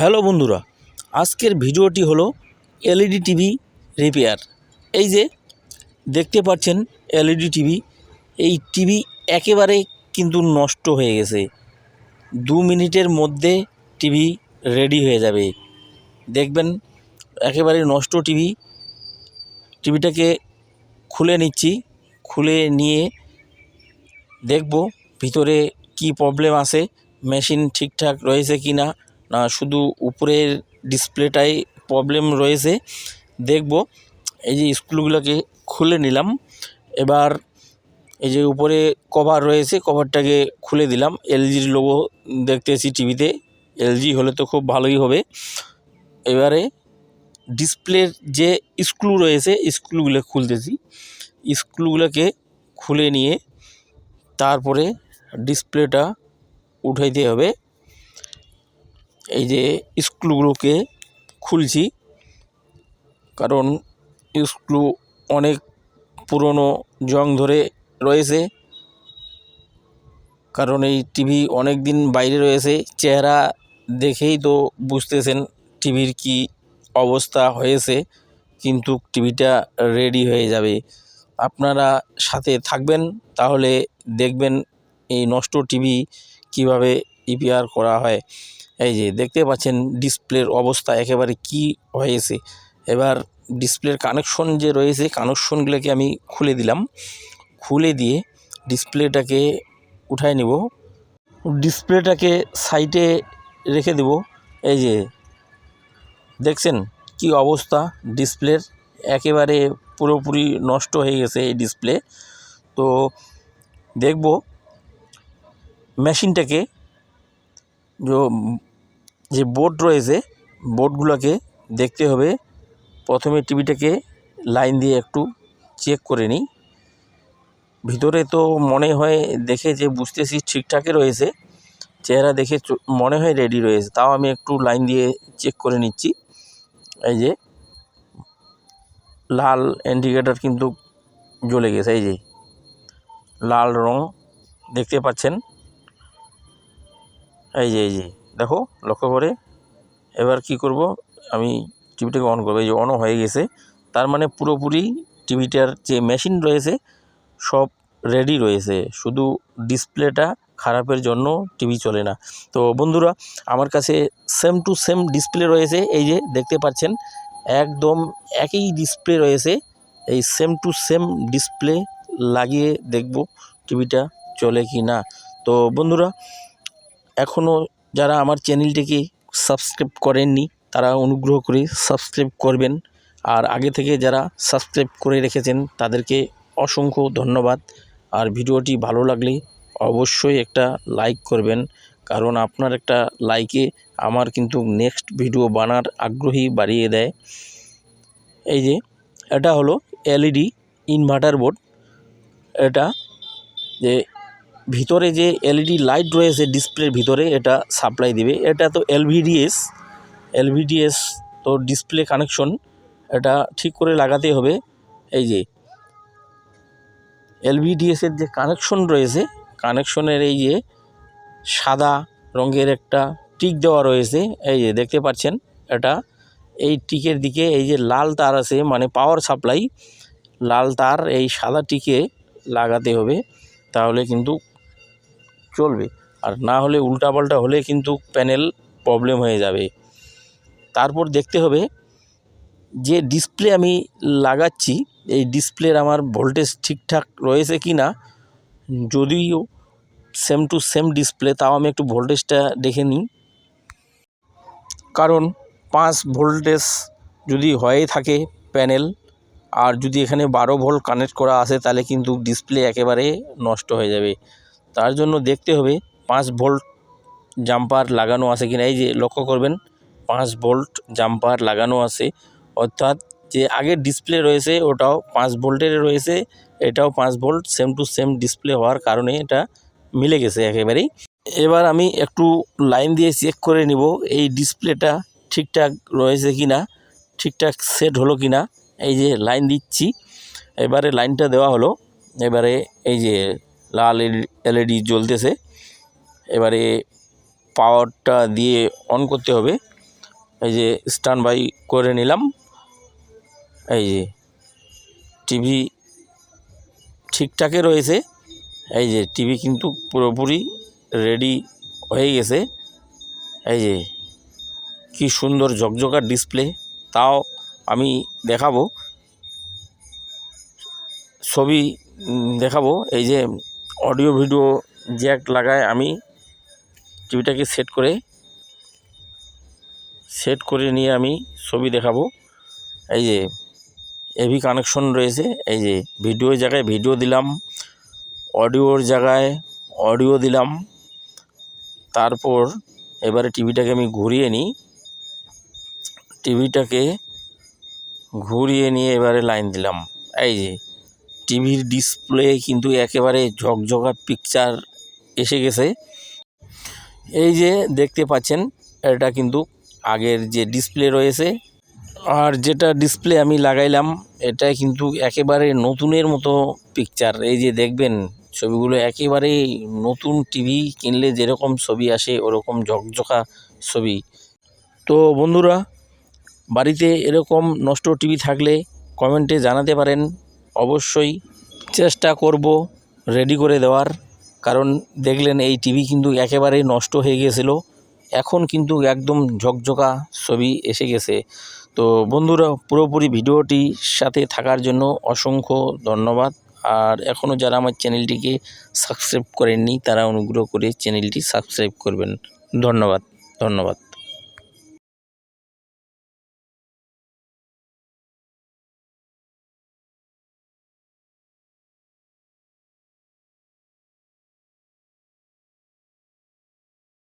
Hello বন্ধুরা, আজকের ভিডিওটি হলো এলইডি টিভি রিপেয়ার। এই যে দেখতে পাচ্ছেন এলইডি টিভি, এই টিভি একেবারে কিন্তু নষ্ট হয়ে গেছে। দু মিনিটের মধ্যে টিভি রেডি হয়ে যাবে। দেখবেন একেবারে নষ্ট টিভি। টিভিটাকে খুলে নিচ্ছি, খুলে নিয়ে দেখব ভিতরে কি প্রবলেম আছে মেশিন ঠিকঠাক রয়েছে কি না শুধু উপরের ডিসপ্লেটাই প্রবলেম রয়েছে। দেখব, এই যে স্ক্রুগুলোকে খুলে নিলাম। এবার এই যে উপরে কভার রয়েছে কভারটাকে খুলে দিলাম। এলজির লোগো দেখতেছি টিভিতে। এলজি হলে তো খুব ভালোই হবে। এবারে ডিসপ্লের যে স্ক্রু রয়েছে স্ক্রুগুলো খুলতেছি। স্ক্রুগুলোকে খুলে নিয়ে তারপরে ডিসপ্লেটা উঠাইতে হবে। এই যে স্কুলগুলোকে খুলছি। কারণ স্ক্রু অনেক পুরনো জং ধরে রয়েছে। কারণ এই টিভি অনেক দিন বাইরে রয়েছে। চেহারা দেখেই তো বুঝতেছেন টিভির কি অবস্থা হয়েছে। কিন্তু টিভিটা রেডি হয়ে যাবে। আপনারা সাথে থাকবেন, তাহলে দেখবেন এই নষ্ট টিভি কীভাবে রিপেয়ার করা হয়। এই যে দেখতে পাচ্ছেন ডিসপ্লের অবস্থা একেবারে কি হয়েছে। এবার ডিসপ্লের কানেকশন যে রয়েছে, কানেকশনগুলোকে আমি খুলে দিলাম। খুলে দিয়ে ডিসপ্লেটাকে উঠায় নেব। ডিসপ্লেটাকে সাইডে রেখে দেব। এই যে দেখছেন কি অবস্থা? ডিসপ্লের একেবারে পুরোপুরি নষ্ট হয়ে গেছে এই ডিসপ্লে। তো দেখব মেশিনটাকে। যে- বোর্ড রয়েছে বোর্ডগুলোকে দেখতে হবে। প্রথমে টিভিটাকে লাইন দিয়ে একটু চেক করে নিই। ভিতরে তো মনে হয় দেখে যে বুঝতেছি ঠিকঠাকই রয়েছে। চেহারা দেখে মনে হয় রেডি রয়েছে। তাও আমি একটু লাইন দিয়ে চেক করে নিচ্ছি। এই যে, লাল ইন্ডিকেটার কিন্তু জ্বলে গেছে, এই যে। লাল রং দেখতে পাচ্ছেন? এই যে এই যে। দেখো, লক্ষ্য করে। এবার কি করব? আমি টিভিটাকে অন করব। এই যে অনও হয়ে গেছে। তার মানে পুরোপুরি টিভিটার যে মেশিন রয়েছে, সব রেডি রয়েছে। শুধু ডিসপ্লেটা খারাপের জন্য টিভি চলে না। তো বন্ধুরা, আমার কাছে সেম টু সেম ডিসপ্লে রয়েছে। এই যে দেখতে পাচ্ছেন, একদম একই ডিসপ্লে রয়েছে। এই সেম টু সেম ডিসপ্লে লাগিয়ে দেখব টিভিটা চলে কি না তো বন্ধুরা এখনও যারা আমার চ্যানেলটিকে সাবস্ক্রাইব করেননি, তারা অনুগ্রহ করে সাবস্ক্রাইব করবেন। আর আগে থেকে যারা সাবস্ক্রাইব করে রেখেছেন, তাদেরকে অসংখ্য ধন্যবাদ। আর ভিডিওটি ভালো লাগলে অবশ্যই একটা লাইক করবেন, কারণ আপনার একটা লাইকে আমার কিন্তু নেক্সট ভিডিও বানার আগ্রহী বাড়িয়ে দেয়। এই যে, এটা হলো এলইডি ইনভার্টার বোর্ড। এটা যে ভিতরে যে এলইডি লাইট রয়েছে ডিসপ্লের ভিতরে, এটা সাপ্লাই দিবে। এটা তো এলভিডিএস। এলভিডিএস তো ডিসপ্লে কানেকশন এটা ঠিক করে লাগাতে হবে। এই যে এলভিডিএসের যে কানেকশন রয়েছে কানেকশনের এই যে সাদা রঙের একটা টিক দেওয়া রয়েছে। এই যে, দেখতে পাচ্ছেন, এটা এই টিকের দিকে এই যে লাল তার আছে মানে পাওয়ার সাপ্লাই লাল তার এই সাদা টিকে লাগাতে হবে। তাহলে কিন্তু চলবে। আর না হলে উল্টাপাল্টা হলে কিন্তু প্যানেল প্রবলেম হয়ে যাবে। তারপর দেখতে হবে, যে ডিসপ্লে আমি লাগাচ্ছি, এই ডিসপ্লের আমার ভোল্টেজ ঠিকঠাক রয়েছে কি না যদিও সেম টু সেম ডিসপ্লে, তাও আমি একটু ভোল্টেজটা দেখে নিই। কারণ পাঁচ ভোল্টেজ যদি হয়ে থাকে প্যানেল, আর যদি এখানে বারো ভোল্ট কানেক্ট করা আছে তাহলে কিন্তু ডিসপ্লে একেবারে নষ্ট হয়ে যাবে। তার জন্য দেখতে হবে পাঁচ ভোল্ট জাম্পার লাগানো আছে কিনা। এই যে লক্ষ্য করবেন, পাঁচ ভোল্ট জাম্পার লাগানো আছে। অর্থাৎ যে আগের ডিসপ্লে রয়েছে, ওটাও পাঁচ ভোল্টের রয়েছে। এটাও পাঁচ volt same to same display হওয়ার কারণে এটা মিলে গেছে একেবারেই। এবার আমি একটু লাইন দিয়ে চেক করে নিব, এই ডিসপ্লেটা ঠিকঠাক রয়েছে কি না ঠিকঠাক সেট হলো কি না এই যে লাইন দিচ্ছি, এবারে লাইনটা দেওয়া হলো। এবারে এই যে লাল এলইডি জ্বলতেছে। এবারে পাওয়ারটা দিয়ে অন করতে হবে। এই যে স্ট্যান্ড বাই করে নিলাম। এই যে টিভি ঠিকঠাকই রয়েছে। এই যে টিভি কিন্তু পুরোপুরি রেডি হয়ে গেছে। এই যে কি সুন্দর ঝকঝকার ডিসপ্লে তাও আমি দেখাবো। ছবি দেখাবো। এই যে অডিও ভিডিও জ্যাক লাগায় আমি টিভিটাকে সেট করে সেট করে নিয়ে আমি ছবি দেখাবো। এই যে এভি কানেকশন রয়েছে, এই যে ভিডিওর জায়গায় ভিডিও দিলাম, অডিওর জায়গায় অডিও দিলাম, তারপর এবারে টিভিটাকে আমি ঘুরিয়ে নিই। টিভিটাকে ঘুরিয়ে নিয়ে এবারে লাইন দিলাম। এই যে টিভির ডিসপ্লে কিন্তু একেবারে ঝকঝকা পিকচার এসে গেছে। এই যে দেখতে পাচ্ছেন, এটা কিন্তু আগের যে ডিসপ্লে রয়েছে। আর যেটা ডিসপ্লে আমি লাগাইলাম এটা কিন্তু একেবারে নতুনের মতো পিকচার এই যে দেখবেন, ছবিগুলো একেবারে নতুন টিভি কিনলে যেরকম ছবি আসে, ওরকম ঝকঝকা ছবি। তো বন্ধুরা, বাড়িতে এরকম নষ্ট টিভি থাকলে কমেন্টে জানাতে পারেন। অবশ্যই চেষ্টা করব রেডি করে দেওয়ার। কারণ দেখলেন এই টিভি কিন্তু একেবারেই নষ্ট হয়ে গিয়েছিল এখন কিন্তু একদম ঝকঝকা ছবি এসে গেছে। তো বন্ধুরা, পুরোপুরি ভিডিওটির সাথে থাকার জন্য অসংখ্য ধন্যবাদ। আর এখনও যারা আমার চ্যানেলটিকে সাবস্ক্রাইব করেননি, তারা অনুগ্রহ করে চ্যানেলটি সাবস্ক্রাইব করবেন। ধন্যবাদ ধন্যবাদ।